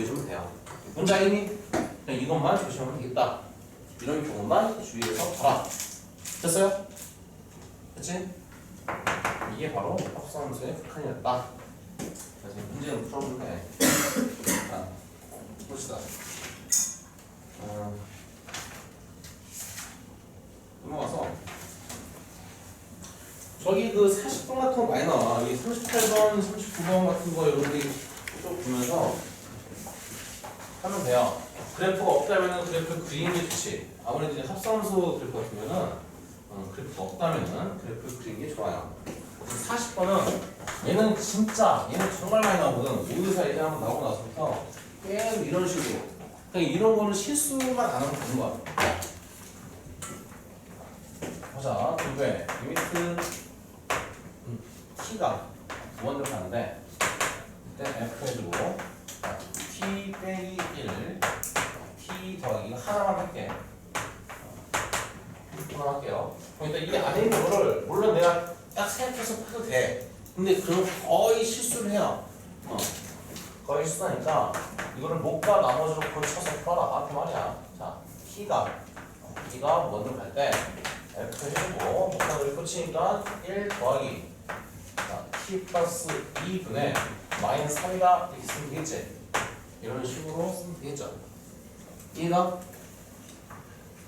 구해주면 돼요. 알겠니? 그냥 이것만 조심하면 되겠다. 이런 경우만 주의해서 봐라. 됐어요? 됐지? 이게 바로 합성함수의 극한이었다. 그래서 이 문제는 돼. 자, 봅시다. 어, 넘어가서 저기 그 40번 같은 거 많이 나와. 이 38번, 39번 같은 거 여러분들이 쭉 보면서 하면 돼요. 그래프가 없다면은 그래프 게 좋지. 아무래도 이제 합성함수 그래프 같으면은 어, 그래프가 없다면은 그래프 그리는 게 좋아요. 40번은 얘는 진짜 얘는 정말 많이 나오거든. 모의사 이제 한번 나오고 나서부터 계속 이런 식으로. 그러니까 이런 거는 실수만 안 하면 되는 거야. 보자, 두 배. 리미트 음, t가 무한대로 가는데 이때 f 해주고 자, t 빼기 1 t 더하기 하나만 할게. 하나 할게요. 그럼 일단 이 안에 있는 거를 물론 내가 딱 생각해서 풀도 돼. 근데 그럼 거의 실수를 해요. 어. 거의 실수하니까 이거를 목과 나머지로 걸쳐서 풀어라. 그 말이야. 자, t가 t가 먼저 갈때 f 해주고 목상을 꽂히니까 1 더하기 자, t 플러스 2분의 마이너스 3이다 이렇게 쓰면 되겠지? 이런 식으로 되겠죠? 이해가?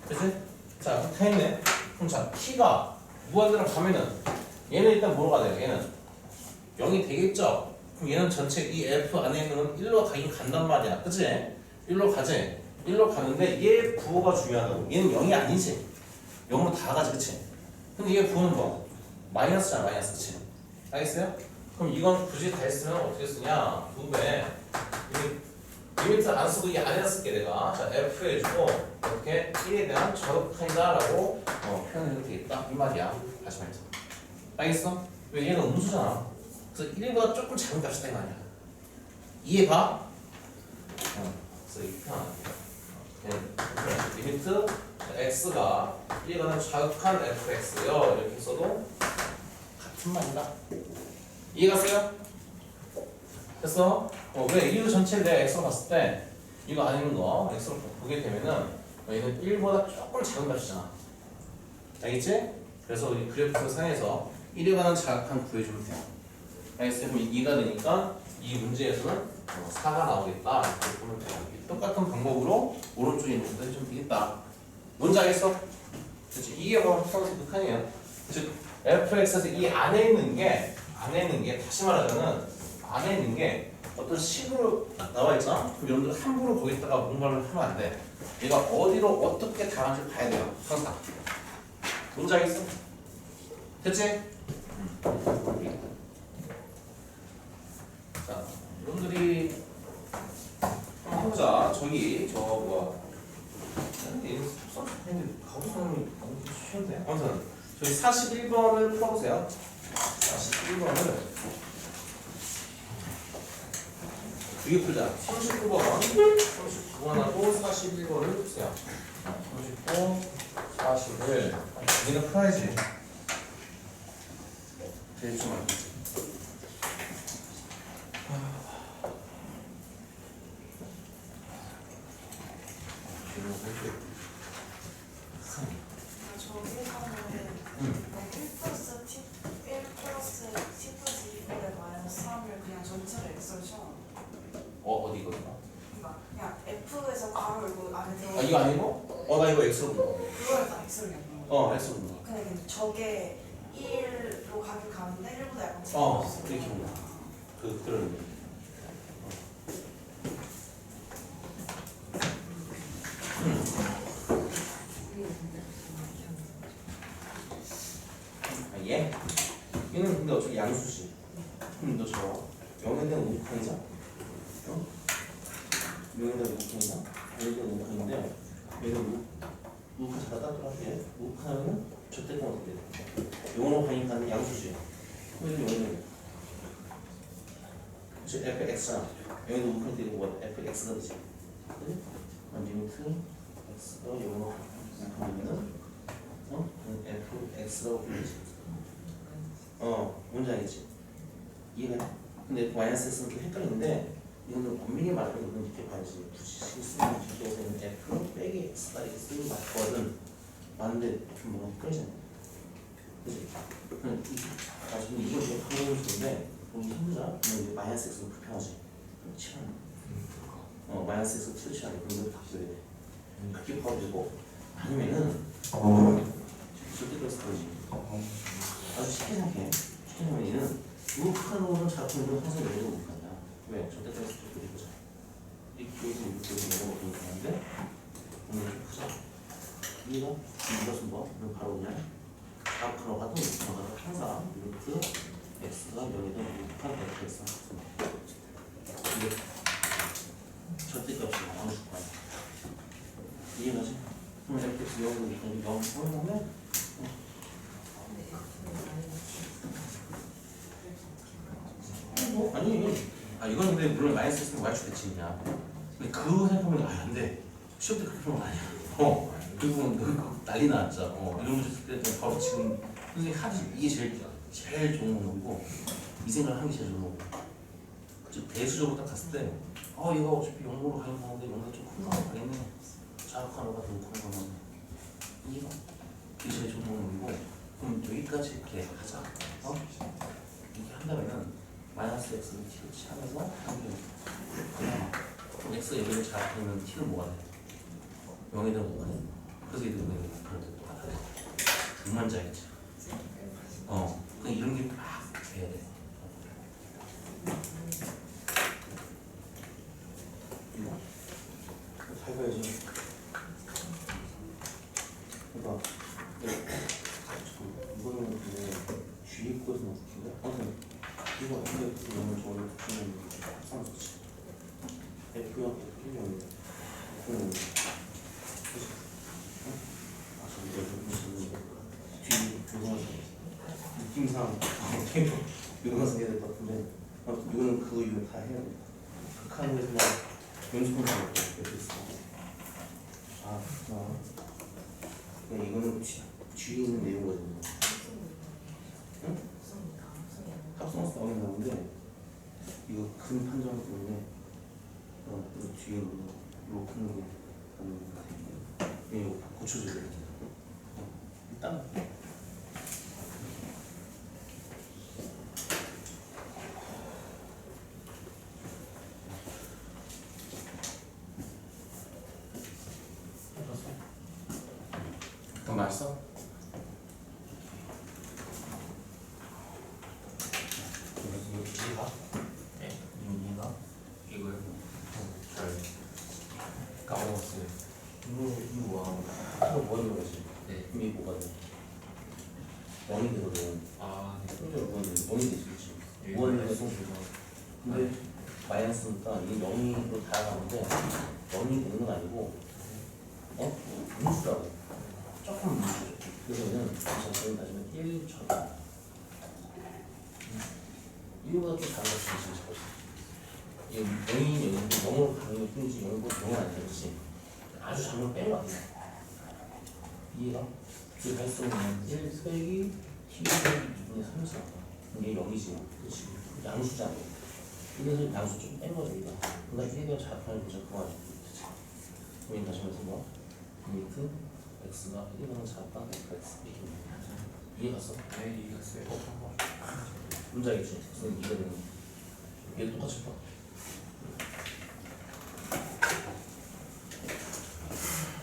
그치? 자, 다 했네. 그럼 자, t가 무한대로 가면은 얘는 일단 뭐로 가야 돼요? 얘는 0이 되겠죠? 그럼 얘는 전체 이 f 안에 있는 1로 가긴 간단 말이야. 그치? 1로 가지? 1로 가는데 얘 부호가 중요하다고. 얘는 0이 아니지. 0으로 다 가지, 그치? 근데 얘 부호는 뭐? 마이너스잖아, 마이너스, 그치? 알겠어요? 그럼 이건 굳이 다 했으면 어떻게 쓰냐? 두 배. 리미트 안 쓰고 이 안에 쓸게 내가. 자, f 해주고 이렇게 1에 대한 절극한다라고 어, 표현해도 되겠다. 이 말이야. 다시 말해서. 알겠어? 왜 얘는 음수잖아. 그래서 1보다 조금 작은 값이다 이 말이야. 이해가? 어, 그래서 이렇게. 네, 리미트 x가 1에 관한 자극한 fx요. 이렇게 써도 같은 말이다. 이해갔어요? 됐어? 어, 왜 이거 전체를 내가 x로 봤을 때 이거 있는 거 x로 보게 되면은 어, 얘는 1보다 조금 작은 값이잖아. 알겠지? 그래서 이 그래프 상에서 1에 관한 자극한 구해주면 돼요. 알겠어요? 그럼 2가 되니까 이 문제에서는 어, 4가 나오겠다. 이렇게 보면 돼요. 이 똑같은 방법으로 오른쪽에 있는 것도 해주면 되겠다. 뭔지 알겠어? 그렇지? 이게 바로 합성수 극한이에요. 즉 fx에서 이 안에 있는 게 안에 있는 게 다시 말하자면 안에 있는 게 어떤 식으로 딱 나와 있잖아. 그럼 여러분들 함부로 거기다가 뭔가를 하면 안 돼. 얘가 어디로 어떻게 다른지 봐야 돼요. 항상. 뭔지 알겠어? 됐지? 자, 여러분들이 한번 해보자. 저기 저 뭐야? 얘 써있는데 가보사람이 너무 쉬운데. 아무튼 저희 41번을 풀어보세요. 41번을 두개 풀자. 39번, 39번하고 41번을 푸세요. 39, 40을 여기는 풀어야지. 대충. 저기서는 음. 1 플러스 t 1 플러스 t 플러스 2분의 마이너스 3을 그냥 전체를 x로 쳐. 어 어디거든요? 그러니까 그냥 f에서 가로 열고 안에 들어. 아 이거 아니고? 어나 이거 X로 불러. 그걸 다 x로 그냥. 어 X로 불러. 근데 근데 저게 1로 가긴 가는데 1보다 약간 어. 이렇게 보면. 그 그런. 의미. 아, 얘? 얘는 근데 어차피 양수지. 그럼 너 저. 0에 대한? 어? 0에 대한 우극한이자? 0에 대한 우극한인데 얘는 우, 우극한 잘하다 돌아게 우극하면은 저때가 어떻게 돼? 0으로 가니까 양수지. 그럼 0은 그치? fx잖아. 여기도 때 이거 뭐 fx가 되지. 리미트 x가 0으로 가면은 어? fx라고 불리지. 어, 뭔지 알겠지? 이해가 돼? 근데 마이너스 x는 좀 헷갈리는데 이거는 엄밀히 말하면 이거는 이렇게 봐야지 굳이 쓰는 기계에서는 F 빼기 X가 이렇게 쓰는 거 맞거든 맞는데 좀 뭔가 헷갈리잖아 그치? 그냥 이- 아 근데 이거 되게 방법이 좋은데 너무 힘들잖아? 그러면 이제 마이너스 X는 불편하지 그럼 치환 어 마이너스 X T를 치환해 그럼 이거 바뀌어야 돼 그렇게 되고 아니면은 절대 그래서 그러지 아주 쉽게 생각해 쉽게 생각하면 얘는 우극한으로는 작품도 항상 여기서 우극한이야 왜? 절대 그리고자 이렇게 이렇게 내가 보는 건데 오늘 좀 보자 이해가? 이것은 뭐? 바로 그냥 앞으로 가도 가도 항상 루트 x가 여기다 우극한 fx 이게 절대값이 나눠줄 거야 이해가지? 그럼 fx 0을 0 써놓으면 뭐 아니 아 이건 근데 물론 마이너스 X는 y 대칭이야. 근데 그거 생각하면 아 안돼. 시험 때 그렇게 하면 아니야. 어. 그리고 그 난리 났죠 어 이런 거 했을 때 바로 지금 선생님 하지. 이게 제일 제일 좋은 거고 이 생각을 게 제일 좋은 거고. 즉 대수적으로 딱 갔을 때 어 얘가 어차피 영어로 가는 건데 영어가 좀큰거 가겠네 자학하는 거가 너무 큰 거는 이거 이게 제일 좋은 거고 그럼 여기까지 그래 하자. 어? 이렇게 한다면은 마이너스 x는 t를 취하면서 한개. 그냥 x 여기를 잘하면 t는 뭐가 돼? 0에 대한 뭐가 돼? 그래서 왜 그런 데 똑같아 불만자 있지 어 그냥 이런 게 막 돼야 돼 이거 잘 봐야지 그러니까 이거는 그 G 거에서 나왔는데 아무튼 이거 F 그러면 저를 붙이면 합산소지 F형 F형이 그러면 아 저기 무슨 뒤 교과서 느낌상 교과서 해야 될것 같은데 아무튼 이거는 그거 이거 다 해야 돼막 연습하는 거 이렇게 있어 아 그렇구나 그냥 이거는 뒤, 뒤에 있는 내용거든요? 합성해서 나오긴 나오는데 이거 큰 판정 때문에 어, 이 뒤에 있는 로큰게 나오는 거 이거 고쳐줘야 돼 어, 일단 더 맛있어? 네, 이가 이거요. 잘 까먹었어요. 이거 이거 뭐야? 이거 뭐 하는 거지? 네. 뭐가 돼? 되거든. 아, 네. 예, 근데 마이너스니까 이게 0으로 다가가는데 0이 되는 건 아니고 어? 분수라고 조금 분수죠 그래서 얘는 자세히 따지면 1천 이거보다 좀 같아 진짜 이게 0이 여기인데 0으로 가는 것 뿐이지 0으로 0은 아니겠지? 아주 작은 뺀거 같아 이해가? 이게 발성은 1 빼기 t 2분의 3이잖아 이게 0이지 그렇지 양수잖아 이래서 양수 좀 뺀 거죠 이거. 그러니까 이게 잘 풀어야 되죠 그거 가지고 그치? 다시 말해서 뭐? 리미트 x가 1이면 작다 x 이렇게 이해 갔어? 네, 이겼어요. 문제 알겠지? 선생님 이거 되는 얘도 똑같이 봐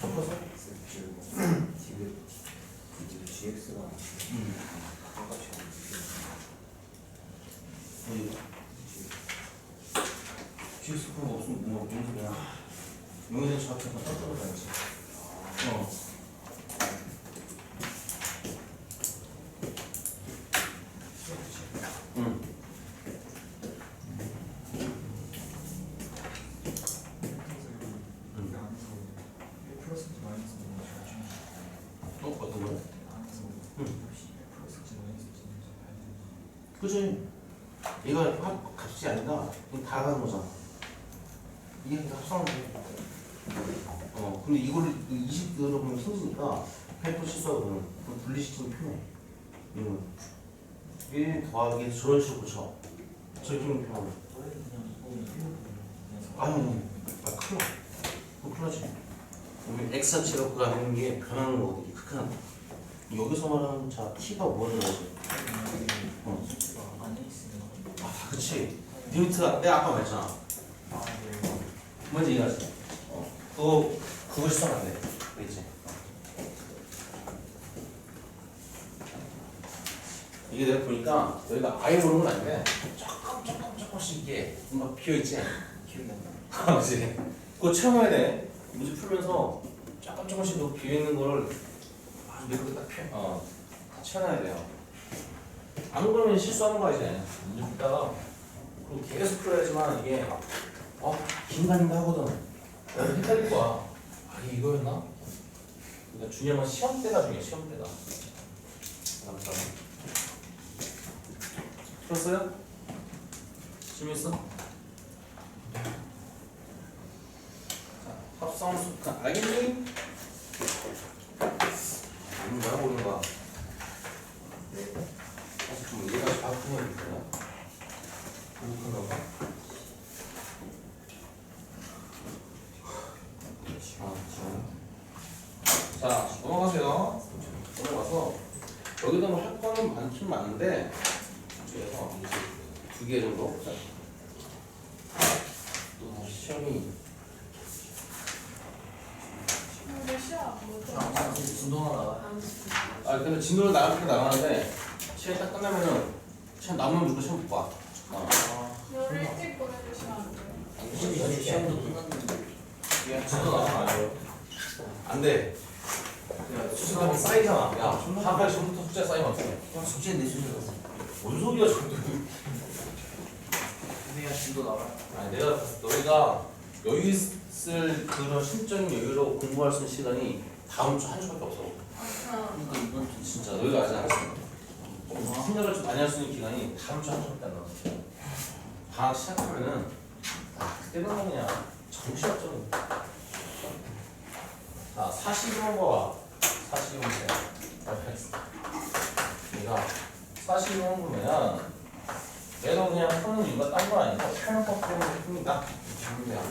섞어서 지금 지금 GX가 똑같이 어디 GX 그거 없으면 뭐 무슨 소리야 용의된 좌표가 떨어져야지 어 응. 플러스인지 마이너스인지 어? 어떤 거야? 응. 플러스인지 마이너스인지 그지? 얘가 합, 값이 아니라 다 가는 거잖아. 이게 합성하면 돼. 어, 근데 이거를 20대로 보면 힘드니까 100% 실수하거든. 그럼 분리시키면 편해. 이거는. 1 더하기 저런 식으로 쳐. 저렇게 하면 편하고. 아유, 아 큰일 나. 그거 큰일 나지. 우리 X자체로 그가 되는 게 변하는 거거든. 극한. 여기서 말하는 자 T가. 안에 아, 그치. 리미트가 내가 아까 말했잖아. 아 네. 뭔지 이해하지? 어. 그거 그거 시선 안 돼. 그랬지? 이게 내가 보니까 여기가 아예 모르는 건 아닌데 조금 조금 조금씩 이게 막 비어 있지. 기억이 안 나. 그렇지. 그거 체험해야 돼. 문제 풀면서 조금 조금씩 그 비어 있는 거를 아주 이렇게 딱 펴, 어, 다 채워놔야 돼요. 안 그러면 실수하는 거야 이제. 문제 풀다가 그리고 계속 풀어야지만 이게 어 긴가민가 하거든. 내가 헷갈릴 거야. 아 이게 이거였나? 그러니까 건 시험 때가 중요해. 시험 때가. 감사합니다. 풀었어요? 재밌어? 자, 합성 수간 알겠니? 아는 거야 모르는 거야? 네. 사실 좀 이해가 바꾸면 있어요. 부족한가 봐. 아, 자. 자, 넘어가세요. 넘어가서 여기다 뭐할 거는 많긴 많은데 그래서 두 개 정도. 자. 또 시험이 근데 시험 뭐죠? 아 진도가 나와. 아 근데 진도를 나갈 때 나가는데 시험 딱 끝나면은 시험 남으면 무조건 시험 못 봐. 어. 열 일찍 보내주시면 안 돼요? 시험도 끝났는데. 야, 진도 나가면 안 돼요. 안 돼. 야, 수습하면 쌓이잖아. 야, 한달 전부터 숫자 쌓이면 어떡해. 야 숙제 내주셔서. 뭔 소리야. 근데 야 진도 나와. 아니, 내가 너희가 여유 있을 그런 심적인 여유로 공부할 수 있는 시간이 다음 주 한 주밖에 없어. 아, 그러니까 이번 주 진짜 너희가 아직 할수 있는 생각을 좀 많이 할 수 있는 기간이 다음 주 한 주밖에 안 남았어. 방학 시작하면은 아, 그때는 그냥 정신없죠. 자, 42번 봐 봐. 42번 돼. 얘가 42번 보면 얘도 그냥 푸는 이유가 딴 거 아니고 편한 거 푸는 게 풉니다. 줍니다.